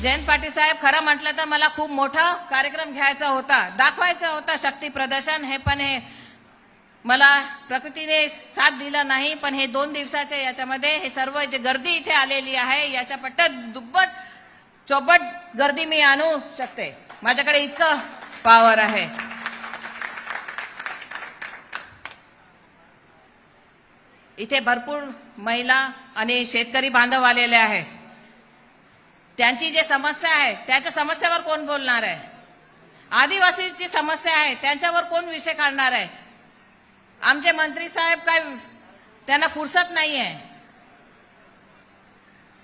जयंत पाटील साहेब खरं म्हटलं तर मला खूप मोठा कार्यक्रम घ्यायचा होता दाखवायचा होता शक्ती प्रदर्शन. हे पण हे मला प्रकृतीने साथ दिला नाही पण हे दोन दिवसाचे याच्यामध्ये हे सर्व जे गर्दी इथे आलेली आहे याच्या पट्ट दुप्पट चौपट गर्दी मी आणू शकते. माझ्याकडे इतकं पॉवर आहे. इथे भरपूर महिला आणि शेतकरी बांधव आलेले आहे. त्यांची जे समस्या आहे त्याच्या समस्यावर कोण बोलणार आहे? आदिवासीची समस्या आहे त्यांच्यावर कोण विषय काढणार आहे? आमचे मंत्री साहेब काय त्यांना फुरसत नाही आहे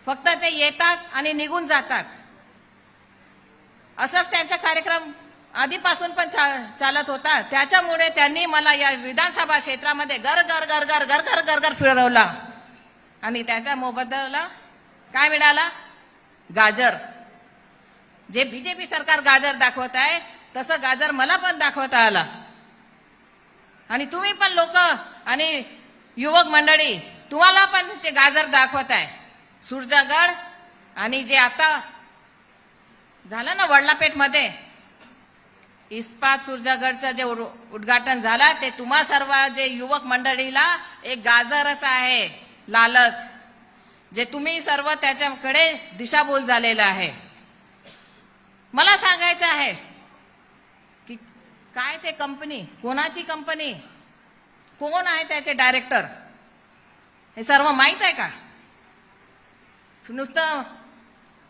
फक्त ते येतात आणि निघून जातात. असंच त्यांचा कार्यक्रम आधीपासून पण चा- चालत होता. त्याच्यामुळे त्यांनी मला या विधानसभा क्षेत्रामध्ये गर गर गर गर गर गर गर गर फिरवला. आणि त्याच्या मोबदला काय मिळाला? गाजर. जे बीजेपी सरकार गाजर दाखवत आहे तसं गाजर मला पण दाखवता आला. आणि तुम्ही पण लोक आणि युवक मंडळी तुम्हाला पण ते गाजर दाखवत आहे. सुरजागड आणि जे आता झालं ना वडलापेठमध्ये इस्पात सुरजागडचं जे उद्घाटन झालं ते तुम्हा सर्व जे युवक मंडळीला एक गाजरच आहे लालच. जे तुम्ही सर्व त्याच्याकडे दिशाभूल झालेला आहे. मला सांगायचं आहे की काय ते कंपनी कोणाची कंपनी कोण आहे त्याचे डायरेक्टर हे सर्व माहीत आहे का? नुसतं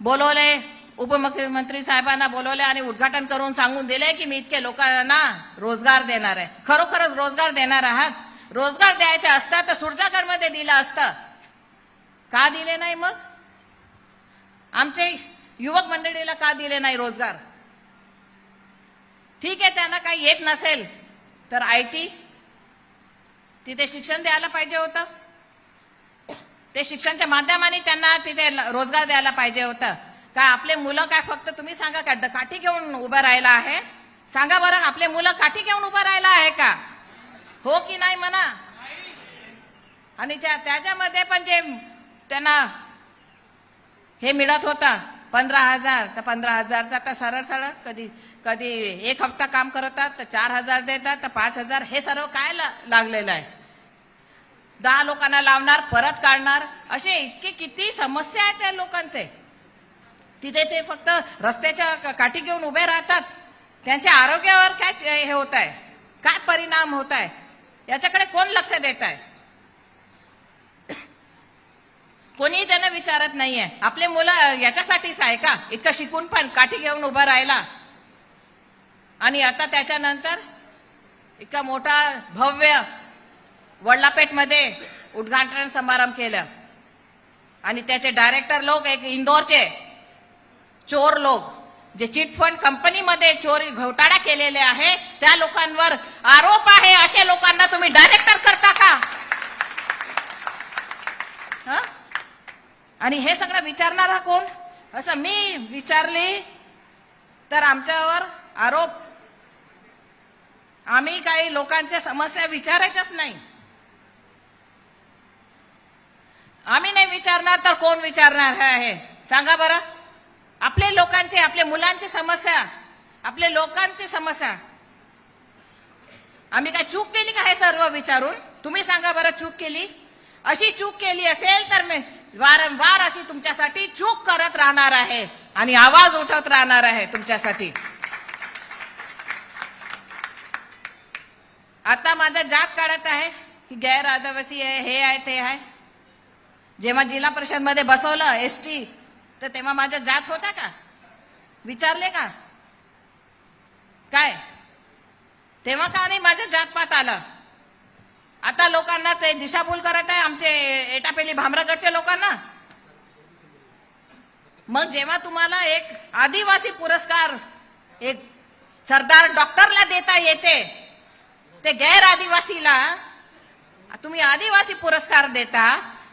बोलवले उपमुख्यमंत्री साहेबांना बोलवले आणि उद्घाटन करून सांगून दिले की मी इतके लोकांना रोजगार देणार आहे. खरोखरच रोजगार देणार आहात. रोजगार द्यायचे असता तर सुरजागडमध्ये दिलं असतं. का दिले नाही मग? आमचे युवक मंडळीला का दिले नाही रोजगार? ठीक आहे त्यांना काही येत नसेल तर आय टी तिथे शिक्षण द्यायला पाहिजे होतं. ते शिक्षणच्या माध्यमाने त्यांना तिथे रोजगार द्यायला पाहिजे होतं. काय आपले मुलं काय फक्त तुम्ही सांगा का? काठी घेऊन उभं राहिला आहे? सांगा बरं आपले मुलं काठी घेऊन उभं राहिला आहे का? हो की नाही म्हणा? आणि त्या- त्याच्यामध्ये पण जे त्यांना हे मिळत होता. पंधरा हजार. तर पंधरा हजारचा तर सरळ सरळ कधी कधी एक हप्ता काम करतात तर चार हजार देतात तर पाच हजार. हे सर्व काय ला- लागलेलं आहे? दहा लोकांना लावणार परत काढणार. असे इतके किती समस्या आहेत त्या लोकांचे. तिथे ते फक्त रस्त्याच्या काठी घेऊन उभे राहतात. त्यांच्या आरोग्यावर काय हे होत आहे? काय परिणाम होत आहे? याच्याकडे कोण लक्ष देत आहे? कोणी त्यांना विचारत नाहीये. आपले मुलं याच्यासाठीच आहे का? इतकं शिकून पण काठी घेऊन उभा राहिला आणि आता त्याच्यानंतर इतका मोठा भव्य वडलापेठमध्ये उद्घाटन समारंभ केलं. आणि त्याचे डायरेक्टर लोक एक इंदोरचे चोर लोक जे चिटफंड कंपनीमध्ये चोरी घोटाळा केलेले आहे त्या लोकांवर आरोप आहे अशा लोकांना तुम्ही डायरेक्टर करता का? हं? आणि हे सगळं विचारणारा कोण? असं मी विचारली तर आमच्यावर आरोप. आम्ही काही लोकांच्या समस्या विचारायच्याच नाही. आम्ही नाही विचारणार तर कोण विचारणार? आहे. सांगा बरं. आपले लोकांचे आपल्या मुलांची समस्या आपल्या लोकांची समस्या. आम्ही काय चूक केली का हे सर्व विचारून? तुम्ही सांगा बरं चूक केली? अशी चूक केली असेल तर मी वारंवार अशी तुमच्यासाठी चूक करत राहणार आहे आणि आवाज उठवत राहणार आहे तुमच्यासाठी. आता माझा जात काढत आहे की गैर आदिवासी आहे हे आहे ते आहे. जेव्हा जिल्हा परिषदमध्ये बसवलं एस टी तर तेव्हा माझा जात होता का? विचारले का? काय? तेव्हा का नाही माझ्या जातपात आलं? आता लोकांना ते दिशाभूल करत आहे आमचे एटापेली भामरागडच्या लोकांना. मग जेव्हा तुम्हाला एक आदिवासी पुरस्कार एक सरदार डॉक्टरला देता येते ते गैर आदिवासीला तुम्ही आदिवासी पुरस्कार देता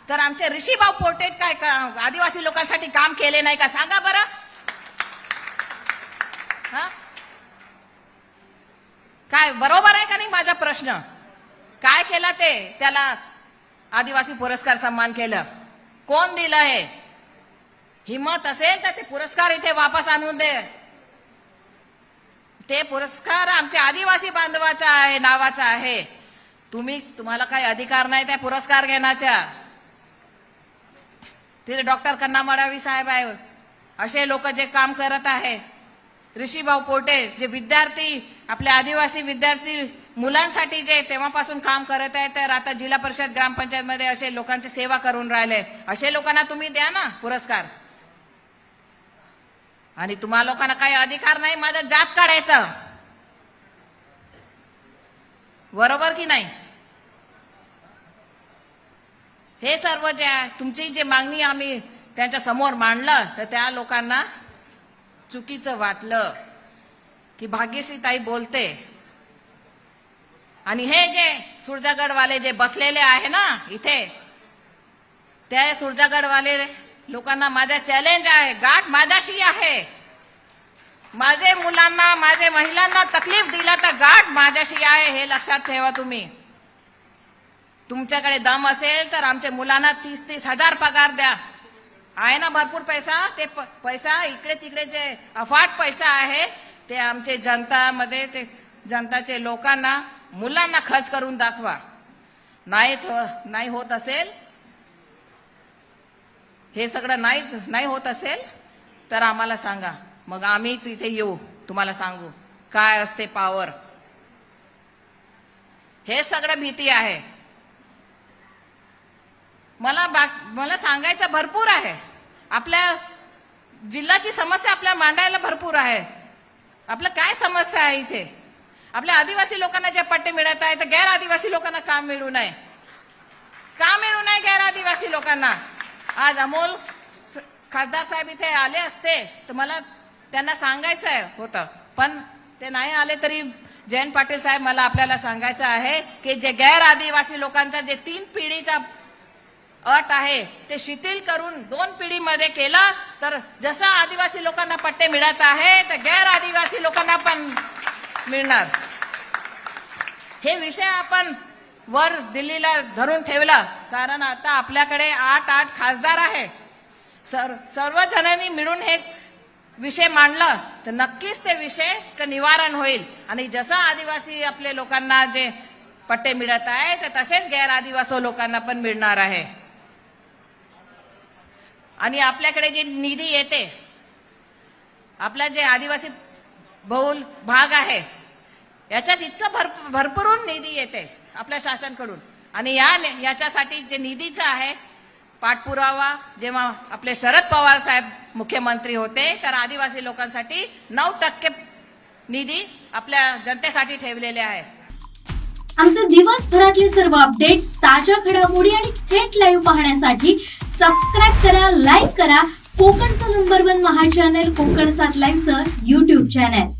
तर आमचे ऋषीभाऊ पोटे काय का- आदिवासी लोकांसाठी काम केले नाही का? सांगा बरं. हा? काय बरोबर आहे का नाही माझा प्रश्न? काय केलं ते? त्याला आदिवासी पुरस्कार सन्मान केलं. कोण दिलं हे? हिम्मत असेल तर ते पुरस्कार इथे वापस आणून दे. ते पुरस्कार आमच्या आदिवासी बांधवाचा आहे नावाचा आहे. तुम्ही तुम्हाला काही अधिकार नाही त्या पुरस्कार घेण्याचा. तिथे डॉक्टर कन्ना मडावी साहेब आहे. असे लोक जे काम करत आहे. ऋषीभाऊ पोटे जे विद्यार्थी आपले आदिवासी विद्यार्थी मुलांसाठी जे तेव्हापासून काम करत आहे तर आता जिल्हा परिषद ग्रामपंचायत मध्ये असे लोकांची सेवा करून राहिले. असे लोकांना तुम्ही द्या ना पुरस्कार. आणि तुम्हा लोकांना काही अधिकार नाही माझा जात काढायचा. बरोबर की नाही? हे सर्व जे आहे, तुमची जे मागणी आम्ही त्यांच्यासमोर मांडलं तर त्या लोकांना चुकीचं वाटलं की भाग्यश्री ताई बोलते. आणि हे जे सुरजागडवाले जे बसलेले आहे ना इथे त्या सुरजागडवाले लोकांना माझा चॅलेंज आहे गाठ माझ्याशी आहे. माझे मुलांना माझे महिलांना तकलीफ दिला तर गाठ माझ्याशी आहे हे लक्षात ठेवा तुम्ही. तुमच्याकडे दम असेल तर आमच्या मुलांना तीस तीस हजार पगार द्या. आहे ना भरपूर पैसा? ते प- पैसा इकडे तिकडे जे अफाट पैसा आहे ते आमचे जनतामध्ये ते जनताचे लोकांना मुलांना खर्च करून दाखवा. नाही थ- नाही होत असेल हे सगळं नाही नाही होत असेल तर आम्हाला सांगा. मग आम्ही तिथे येऊ तुम्हाला सांगू. काय असते पावर हे सगळं भीती आहे. मला बा मला सांगायचं भरपूर आहे. आपल्या जिल्ह्याची समस्या आपल्या मांडायला भरपूर आहे. आपलं काय समस्या आहे इथे? आपल्या आदिवासी लोकांना जे पट्टे मिळत आहे तर गैर आदिवासी लोकांना काम मिळू नये. का मिळू नये गैर आदिवासी लोकांना. आज अमोल स- खासदार साहेब इथे आले असते तर मला त्यांना सांगायचं आहे होतं. पण ते नाही आले तरी जयंत पाटील साहेब मला आपल्याला सांगायचं आहे की जे गैर आदिवासी लोकांचा जे तीन पिढीचा अट आहे ते शिथिल करून दोन पिढीमध्ये केलं तर जसं आदिवासी लोकांना पट्टे मिळत आहे तर गैर आदिवासी लोकांना पण मिळणार. हे विषय आपण वर दिल्लीला धरून ठेवलं कारण आता आपल्याकडे आठ आठ खासदार आहे. सर सर्व जणांनी मिळून हे विषय मांडलं तर नक्कीच ते विषयचं निवारण होईल. आणि जसं आदिवासी आपले लोकांना जे पट्टे मिळत आहे तर तसेच गैर आदिवासी लोकांना पण मिळणार आहे. आणि आपल्याकडे जे निधी येते आपला जे आदिवासी बहुल भाग आहे याच्यात इतकं भर भरपूरून निधी येते आपल्या शासनकडून. आणि या याच्यासाठी जे निधीचं आहे पाठपुरावा जेव्हा आपले शरद पवार साहेब मुख्यमंत्री होते तर आदिवासी लोकांसाठी नऊ टक्के निधी आपल्या जनतेसाठी ठेवलेले आहे. आमचे दिवसभरातले सर्व अपडेट्स ताज्या घडामोडी आणि थेट लाईव्ह पाहण्यासाठी सबस्क्राईब करा लाईक करा. कोकणचं नंबर वन महा चॅनल कोकण सात लाईव्हचं युट्यूब चॅनल